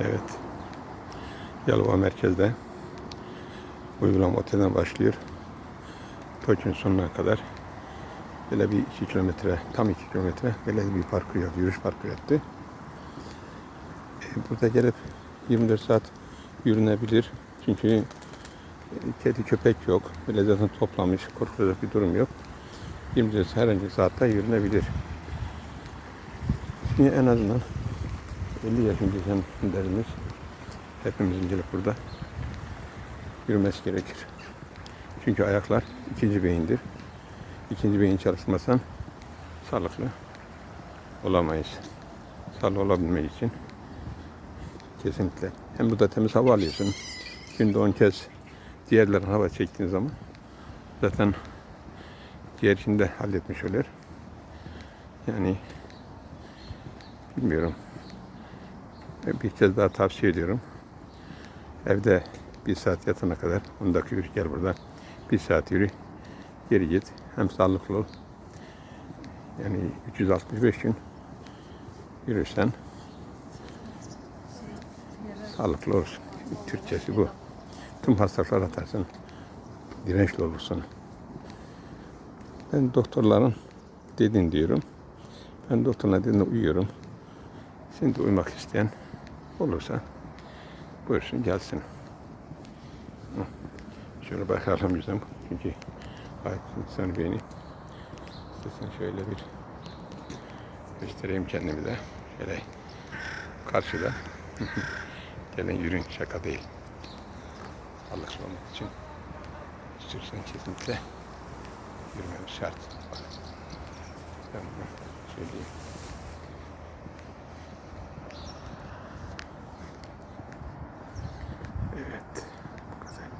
Evet. Yalova merkezde uygulama otelden başlıyor. Toç'un sonuna kadar böyle bir iki kilometre, tam iki kilometre böyle bir parkur yaptı, yürüyüş parkuru yaptı. E, Burada gelip 24 saat yürünebilir. Çünkü e, kedi köpek yok. Böyle zaten toplamış, korkulacak bir durum yok. 24 saat herhangi saatte yürünebilir. Şimdi en azından 50 yaşın geçenlerimiz hepimizin gelip burada yürümesi gerekir. Çünkü ayaklar ikinci beyindir. İkinci beyin çalışmasan sağlıklı olamayız. Sağlıklı olabilmek için kesinlikle. Hem burada temiz hava alıyorsun. Günde 10 kez diğerlerin hava çektiğin zaman zaten diğer işini halletmiş olur. Yani bilmiyorum. Bir kez daha tavsiye ediyorum. Evde bir saat yatana kadar 10 dakika yürü gel burada. Bir saat yürü. Geri git. Hem sağlıklı ol. Yani 365 gün yürürsen sağlıklı olursun. Türkçesi bu. Tüm hastalıklar atarsın. Dirençli olursun. Ben doktorların dediğini diyorum. Ben doktoruna dediğine uyuyorum. Şimdi uyumak isteyen olursa buyursun gelsin. Şöyle bakalım yüzden çünkü gayet insan beyni. İstersen şöyle bir göstereyim kendimi de. Şöyle karşıda. Gelin yürüyün şaka değil. Olmak için istiyorsan kesinlikle yürümemiz şart. Ben bunu söyleyeyim.